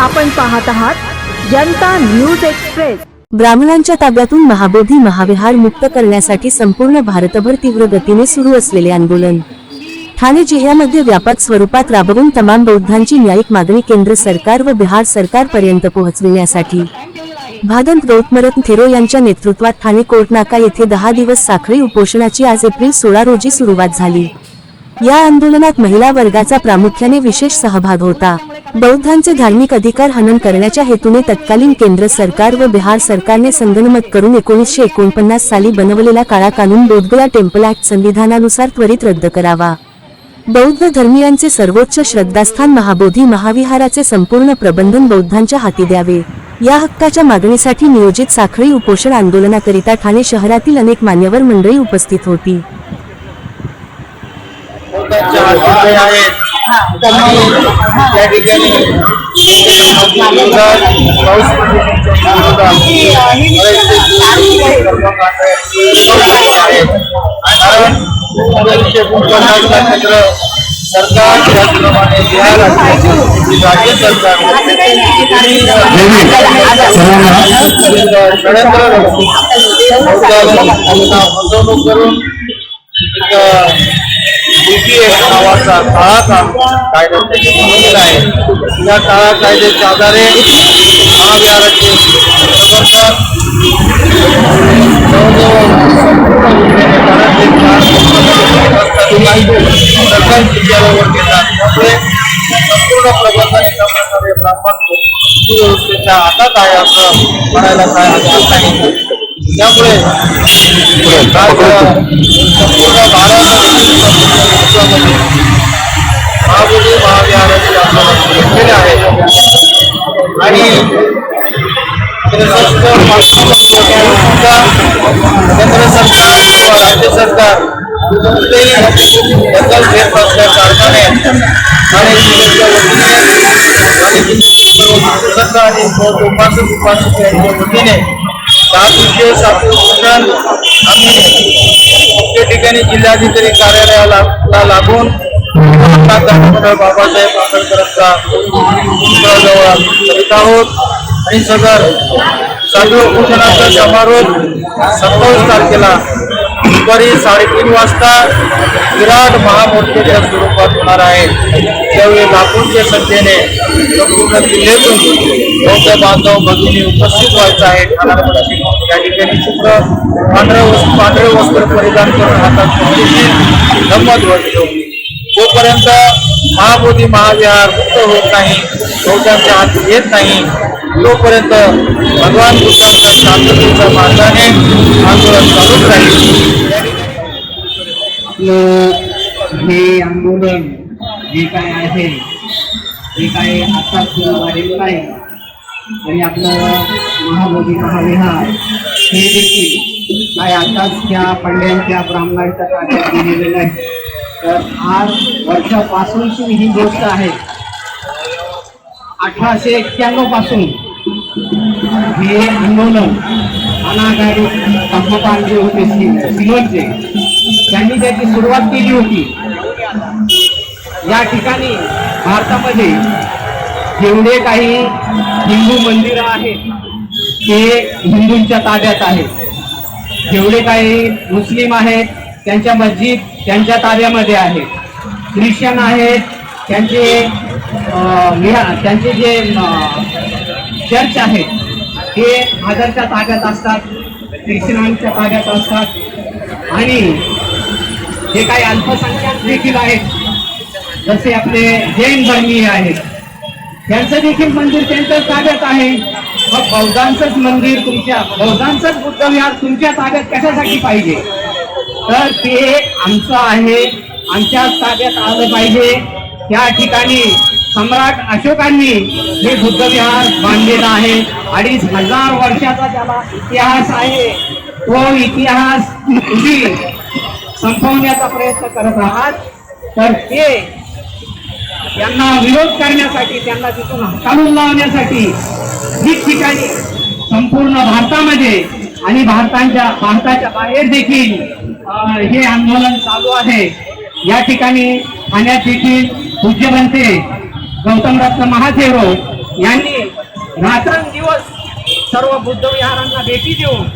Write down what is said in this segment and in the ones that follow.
आपण पाहत आहात जनता न्यूज एक्सप्रेस. ब्राह्मणांच्या ताब्यातून महाबोधी महाविहार मुक्त करण्यासाठी संपूर्ण भारतभर तीव्र गतीने सुरू असलेले आंदोलन. ठाणे जिल्ह्यामध्ये व्यापक स्वरूपात राबवून तमाम बौद्धांची न्यायिक मागणी केंद्र सरकार व बिहार सरकारपर्यंत पोहोचविण्यासाठी. भादंत गौतमरत थेरो यांच्या नेतृत्वात ठाणे कोर्टनाका येथे दहा दिवस साखळी उपोषणाची आज एप्रिल सोळा रोजी सुरुवात झाली. या आंदोलनात महिला वर्गाचा प्रामुख्याने विशेष सहभाग होता. बौद्धांचे धार्मिक अधिकार हनन करण्याच्या हेतूने तत्कालीन केंद्र सरकार व बिहार सरकारने संगनमत करून एकोणीसशे एकोणपन्नास साली बनवलेला काळा कानून बोधगया टेम्पल ऍक्ट संविधानानुसार त्वरित रद्द करावा. बौद्ध धर्मियांचे सर्वोच्च श्रद्धास्थान महाबोधी महाविहाराचे संपूर्ण प्रबंधन बौद्धांच्या हाती द्यावे. या हक्काच्या मागणीसाठी नियोजित साखळी उपोषण आंदोलनाकरिता ठाणे शहरातील अनेक मान्यवर मंडळी उपस्थित होती. पोटाच्या हातचे आहेत आणि त्या ठिकाणी विरोधात पाऊस पडण्याच्या विरोधात बरेचसे आहेत. कारण दोनशे एकोणपन्नासला केंद्र सरकार त्याचप्रमाणे बिहार राज्य राज्य सरकार षडयंत्र फसवणूक करून नावाचा काळा कायदा त्यांनी आहे. या काळा कायद्याच्या आधारे महाविहाराचे संपूर्ण घेतात. त्यामुळे संपूर्ण प्रबंधाने एका प्रकारे ब्राह्मण हातात आहे असं म्हणायला काय हरकत नाही. त्यामुळे महाबोधी महाविहाराचे आंदोलन आहे आणि केंद्र सरकार किंवा राज्य सरकार कोणतेही दखल घेत नसल्या कारणाने ठाणे जिल्ह्याच्या वतीने आणि जिल्ह्यातील आणि उपासक उपासक यांच्या वतीने दहा दिवसीय आम्ही मुख्य ठिकाणी जिल्हाधिकारी कार्यालयाला लागून डॉक्टर बाबासाहेब आंबेडकरांचा पुतळ्याजवळ करीत आहोत. आणि सदर साधू उपोषणाचा समारोप सत्तावीस तारखेला दुपारी साडेतीन वाजता विराट महामूर्तीच्या स्वरूपात होणार आहे. त्यावेळी लाखोंच्या संख्येने संपूर्ण किल्ल्यातून बौद्ध बांधव भगिनी उपस्थित व्हायचं आहे. ठाण्यामध्ये या ठिकाणी शुक्र पांढरे वस्त्र पांढरे वस्त्र परिधान करून हातात स्वामींची धम्मध्वज घेऊन जोपर्यंत महाबोधी महाविहार मुक्त होत नाही बौद्धांच्या हाती येत नाही तोपर्यंत भगवान बुद्धांच्या शांततेच्या मार्गाने आंदोलन चालूच राहील. आपलं हे आंदोलन जे काय आहे ते काय आता वाढलेलं झालेलं नाही आणि आपलं महाबोधी महाविहार हे देखील काय आताच त्या पंड्यांच्या ब्राह्मणांच्या ताब्यात गेलेलं नाही. तर आज वर्षापासूनची ही गोष्ट आहे. अठराशे एक्क्याण्णवपासून हे आंदोलन अनागारी धम्मपाल जे होते सि- सिलोनचे त्यांनी त्याची सुरुवात केली होती या ठिकाणी भारतामध्ये जेवढे काही हिंदू मंदिरं आहेत ते हिंदूंच्या ताब्यात आहेत. जेवढे काही मुस्लिम आहेत त्यांच्या मस्जिद त्यांच्या ताब्यामध्ये आहेत ख्रिश्चन आहेत त्यांचे त्यांचे जे चर्च आहेत हे आजारच्या ताब्यात असतात क्रिश्चनांच्या ताब्यात असतात. आणि जे काही अल्पसंख्याक देखील आहेत जसे आपले जैन धर्मीय आहेत त्यांचं देखील मंदिर त्यांच्या ताब्यात आहे. मग बौद्धांचंच मंदिर तुमच्या बौद्धांचंच बुद्धविहार तुमच्या ताब्यात कशासाठी पाहिजे? तर ते आमचं आहे आमच्या ताब्यात आलं पाहिजे. त्या ठिकाणी सम्राट अशोकांनी हे बुद्ध विहार बांधलेला आहे. अडीच हजार वर्षाचा त्याला इतिहास आहे. तो इतिहास तुम्ही संपवण्याचा प्रयत्न करत आहात. तर ते त्यांना विरोध करण्यासाठी त्यांना तिथून काढून लावण्यासाठी ठिकठिकाणी संपूर्ण भारतामध्ये आणि भारताच्या भारताच्या बाहेर देखील अं, हे आंदोलन चालू आहे. या ठिकाणी ठाण्यात देखील पूज्य बनते गौतम रत्न महाथेरो यांनी रात्रंदिवस सर्व बुद्धविहारांना भेटी देऊन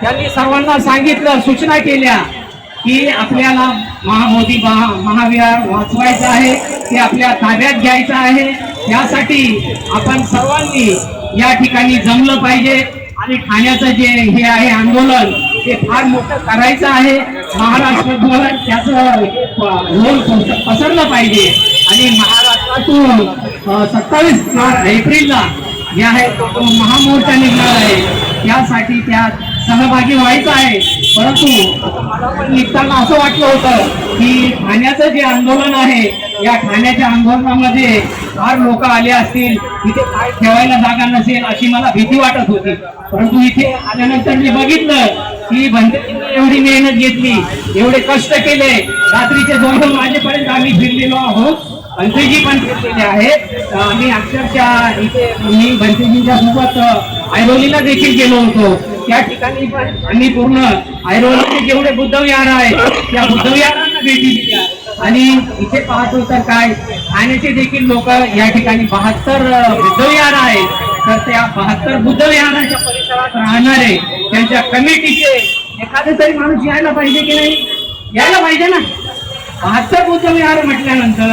त्यांनी सर्वांना सांगितलं सूचना केल्या की आपल्याला महाबोधी महा- महाविहार वाचवायचं आहे ते आपल्या ताब्यात घ्यायचं आहे. त्यासाठी आपण सर्वांनी या ठिकाणी जमलं पाहिजे आणि ठाण्याचं जे हे आहे आंदोलन ते फार मोठं करायचं आहे. महाराष्ट्रभर त्याचं रोल पसरलं पाहिजे. आणि महाराष्ट्रातून सत्तावीस एप्रिलला जे आहे तो महामोर्चा निघणार आहे. त्यासाठी त्यात सहभागी व्हायचं आहे. परंतु मला पण निघताना असं वाटलं होतं की ठाण्याचं जे आंदोलन आहे या ठाण्याच्या आंदोलनामध्ये फार लोक आले असतील इथे काय ठेवायला जागा नसेल अशी मला भीती वाटत होती. परंतु इथे आल्यानंतर मी बघितलं की भंतेजींनी एवढी मेहनत घेतली एवढे कष्ट केले. रात्रीचे दोन वाजेपर्यंत आम्ही फिरलेलो आहोत. भंतेजी पण घेतलेले आहेत. मी अक्षरशः इथे मी भंतेजींच्या सोबत ऐरोलीला देखील गेलो होतो. त्या ठिकाणी पण आम्ही पूर्ण ऐरोलीचे जेवढे बुद्धविहार आहेत त्या बुद्ध विहारांना भेटी दिली आणि इथे पाहतो तर काय ठाण्याचे देखील लोक या ठिकाणी बहात्तर बुद्धविहार आहेत. तर त्या बहात्तर बुद्धविहाराच्या परिसरात राहणारे त्यांच्या कमिटीचे एखादे तरी माणूस यायला पाहिजे की नाही? यायला पाहिजे ना. बहात्तर बुद्धविहार म्हटल्यानंतर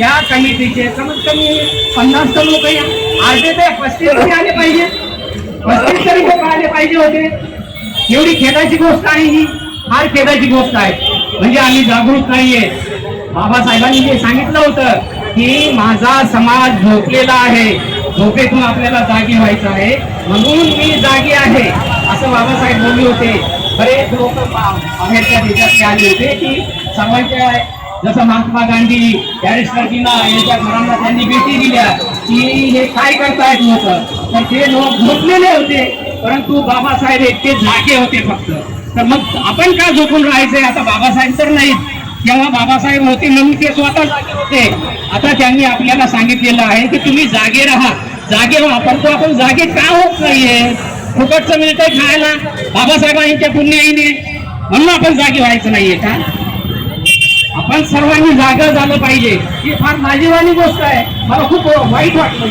त्या कमिटीचे कमीत कमी पन्नास तर लोक या. अर्धे ते पस्तीस तरी आले पाहिजे. पस्तीस तरी लोक आले पाहिजे होते. एवढी खेदाची गोष्ट आहे ही. फार खेदाची गोष्ट आहे. म्हणजे आम्ही जागरूक नाहीये. बाबासाहेबांनी जे सांगितलं होतं की माझा समाज झोपलेला आहे. झोपेतून आपल्याला जागी व्हायचं आहे. म्हणून मी जागी आहे. असं बाबासाहेब बोलले होते. बरेच लोक बाहेरच्या देशात आले होते की सर्वांच्या जसं महात्मा गांधी बॅरिस्टरजींना यांच्या घरांना त्यांनी भेटी दिल्या की हे काय करतायत लोक? तर ते लोक झोपलेले होते परंतु बाबासाहेब एकटे जागे होते फक्त. तर मग आपण का झोपून राहायचंय? आता बाबासाहेब तर नाहीत. जेव्हा बाबासाहेब होते म्हणून ते स्वतः जागे होते. आता त्यांनी आपल्याला सांगितलेलं आहे की तुम्ही जागे राहा. जागे व्हा परंतु आपण जागे का होत नाहीये? फुकटचं मिळतंय खायला. बाबासाहेबांच्या पुण्याईने. म्हणून आपण जागे व्हायचं नाहीये का? आपण सर्वांनी जागा झालं पाहिजे. ही फार लाजीवाली गोष्ट आहे. मला खूप वाईट वाटलं.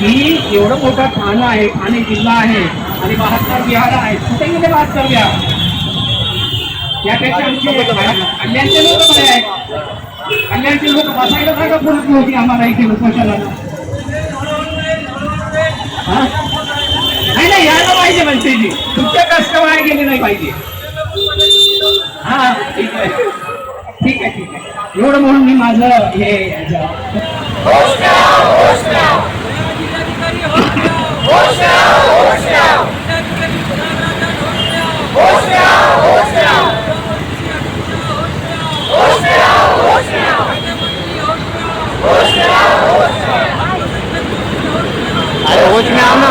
की एवढं मोठं ठाणं आहे ठाणे जिल्हा आहे आणि बहात्तर विहार आहे कुठे गेले बहात्तर विहार त्यापेक्षा आमचे कल्याणचे लोक बरे आहेत. कल्याणचे लोक बसायला जागा पुरत नव्हती आम्हाला इथे उपोषणाला हा? नाही नाही यायला पाहिजे म्हणते तुमच्या कष्ट वाया गेले नाही पाहिजे. हा ठीक आहे. ठीक आहे ठीक आहे. एवढं म्हणून मी माझं हे महामोदी महाराज